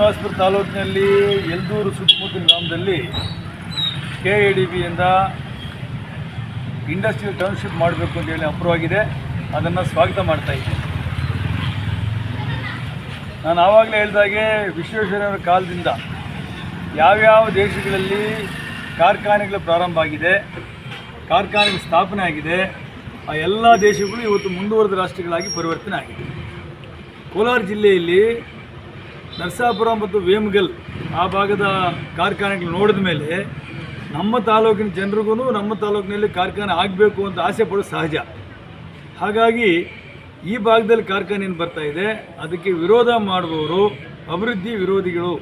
ಶ್ರೀನಿವಾಸಪುರ ತಾಲೂಕಿನಲ್ಲಿ ಯಲ್ದೂರು ಸುತ್ತಮುತ್ತಲಿನ ಗ್ರಾಮದಲ್ಲಿ ಕೆ ಎ ಡಿ ಬಿಯಿಂದ ಇಂಡಸ್ಟ್ರಿಯಲ್ ಟೌನ್ಶಿಪ್ ಮಾಡಬೇಕು ಅಂತೇಳಿ ಅಪ್ರೂವಾಗಿದೆ ಅದನ್ನು ಸ್ವಾಗತ ಮಾಡ್ತಾ ಇದ್ದೀನಿ. ನಾನು ಆವಾಗಲೇ ಹೇಳಿದಾಗೆ ವಿಶ್ವೇಶ್ವರಯ್ಯನವರ ಕಾಲದಿಂದ ಯಾವ್ಯಾವ ದೇಶಗಳಲ್ಲಿ ಕಾರ್ಖಾನೆಗಳು ಪ್ರಾರಂಭ ಆಗಿದೆ, ಕಾರ್ಖಾನೆಗಳ ಸ್ಥಾಪನೆ ಆಗಿದೆ, ಆ ಎಲ್ಲ ದೇಶಗಳು ಇವತ್ತು ಮುಂದುವರೆದ ರಾಷ್ಟ್ರಗಳಾಗಿ ಪರಿವರ್ತನೆ ಆಗಿದೆ. ಕೋಲಾರ ಜಿಲ್ಲೆಯಲ್ಲಿ ನರಸಾಪುರ ಮತ್ತು ವೇಮಗಲ್ ಆ ಭಾಗದ ಕಾರ್ಖಾನೆಗಳು ನೋಡಿದ ಮೇಲೆ ನಮ್ಮ ತಾಲೂಕಿನ ಜನರಿಗೂ ನಮ್ಮ ತಾಲೂಕಿನಲ್ಲಿ ಕಾರ್ಖಾನೆ ಆಗಬೇಕು ಅಂತ ಆಸೆ ಪಡೋದು ಸಹಜ. ಹಾಗಾಗಿ ಈ ಭಾಗದಲ್ಲಿ ಕಾರ್ಖಾನೆ ಏನು ಬರ್ತಾ ಇದೆ, ಅದಕ್ಕೆ ವಿರೋಧ ಮಾಡುವವರು ಅಭಿವೃದ್ಧಿ ವಿರೋಧಿಗಳು.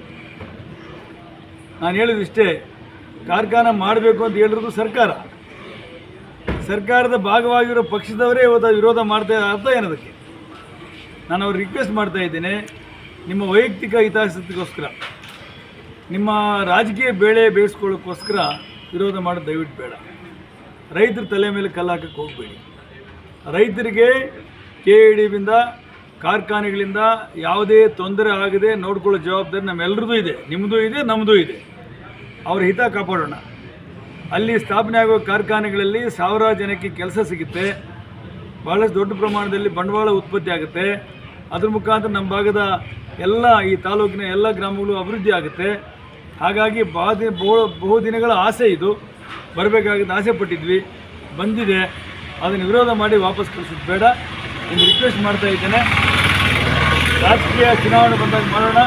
ನಾನು ಹೇಳಿದಿಷ್ಟೇ ಕಾರ್ಖಾನೆ ಮಾಡಬೇಕು ಅಂತ ಹೇಳಿರೋದು ಸರ್ಕಾರ. ಸರ್ಕಾರದ ಭಾಗವಾಗಿರೋ ಪಕ್ಷದವರೇ ಇವತ್ತು ವಿರೋಧ ಮಾಡ್ತಾ ಅರ್ಥ ಏನದಕ್ಕೆ? ನಾನು ಅವ್ರಿಗೆ ರಿಕ್ವೆಸ್ಟ್ ಮಾಡ್ತಾ ಇದ್ದೇನೆ ನಿಮ್ಮ ವೈಯಕ್ತಿಕ ಹಿತಾಸಕ್ತಿಗೋಸ್ಕರ, ನಿಮ್ಮ ರಾಜಕೀಯ ಬೇಳೆ ಬೇಯಿಸ್ಕೊಳ್ಳೋಕ್ಕೋಸ್ಕರ ವಿರೋಧ ಮಾಡೋದು ದಯವಿಟ್ಟು ಬೇಡ. ರೈತರ ತಲೆ ಮೇಲೆ ಕಲ್ಲು ಹಾಕಕ್ಕೆ ಹೋಗಬೇಡಿ. ರೈತರಿಗೆ ಕೆ ಇ ಡಿಬಿಂದ ಕಾರ್ಖಾನೆಗಳಿಂದ ಯಾವುದೇ ತೊಂದರೆ ಆಗದೆ ನೋಡ್ಕೊಳ್ಳೋ ಜವಾಬ್ದಾರಿ ನಮ್ಮೆಲ್ಲರದ್ದು ಇದೆ. ನಿಮ್ಮದು ಇದೆ ನಮ್ಮದು ಇದೆ. ಅವ್ರ ಹಿತ ಕಾಪಾಡೋಣ. ಅಲ್ಲಿ ಸ್ಥಾಪನೆ ಆಗೋ ಕಾರ್ಖಾನೆಗಳಲ್ಲಿ ಸಾವಿರಾರು ಜನಕ್ಕೆ ಕೆಲಸ ಸಿಗುತ್ತೆ. ಭಾಳಷ್ಟು ದೊಡ್ಡ ಪ್ರಮಾಣದಲ್ಲಿ ಬಂಡವಾಳ ಉತ್ಪತ್ತಿ ಆಗುತ್ತೆ. ಅದ್ರ ಮುಖಾಂತರ ನಮ್ಮ ಭಾಗದ ಎಲ್ಲ ಈ ತಾಲೂಕಿನ ಎಲ್ಲ ಗ್ರಾಮಗಳು ಅಭಿವೃದ್ಧಿ ಆಗುತ್ತೆ. ಹಾಗಾಗಿ ಬಹು ಬಹು ಬಹುದಿನಗಳ ಆಸೆ ಇದು. ಬರಬೇಕಾಗಿದ್ದ ಆಸೆ ಪಟ್ಟಿದ್ವಿ. ಬಂದಿದೆ. ಅದನ್ನು ವಿರೋಧ ಮಾಡಿ ವಾಪಸ್ ಕಳಿಸೋದು ಬೇಡ. ಇನ್ನು ರಿಕ್ವೆಸ್ಟ್ ಮಾಡ್ತಾ ಇದ್ದೇನೆ. ರಾಜಕೀಯ ಚುನಾವಣೆ ಬಂದಾಗ ಮಾಡೋಣ.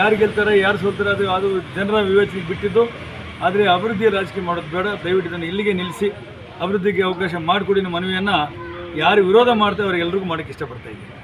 ಯಾರು ಗೆಲ್ತಾರೆ, ಯಾರು ಸೋಲ್ತಾರೆ ಅದು ಅದು ಜನರ ವಿವೇಚನೆಗೆ ಬಿಟ್ಟಿದ್ದು. ಆದರೆ ಅಭಿವೃದ್ಧಿಯ ರಾಜಕೀಯ ಮಾಡೋದು ಬೇಡ. ದಯವಿಟ್ಟು ಇದನ್ನು ಇಲ್ಲಿಗೆ ನಿಲ್ಲಿಸಿ. ಅಭಿವೃದ್ಧಿಗೆ ಅವಕಾಶ ಮಾಡಿಕೊಡಿ ಮನವಿಯನ್ನು ಯಾರು ವಿರೋಧ ಮಾಡ್ತಾರೆ ಅವರಿಗೆಲ್ಲರಿಗೂ ಮಾಡೋಕ್ಕೆ ಇಷ್ಟಪಡ್ತಾ ಇದ್ದೀನಿ.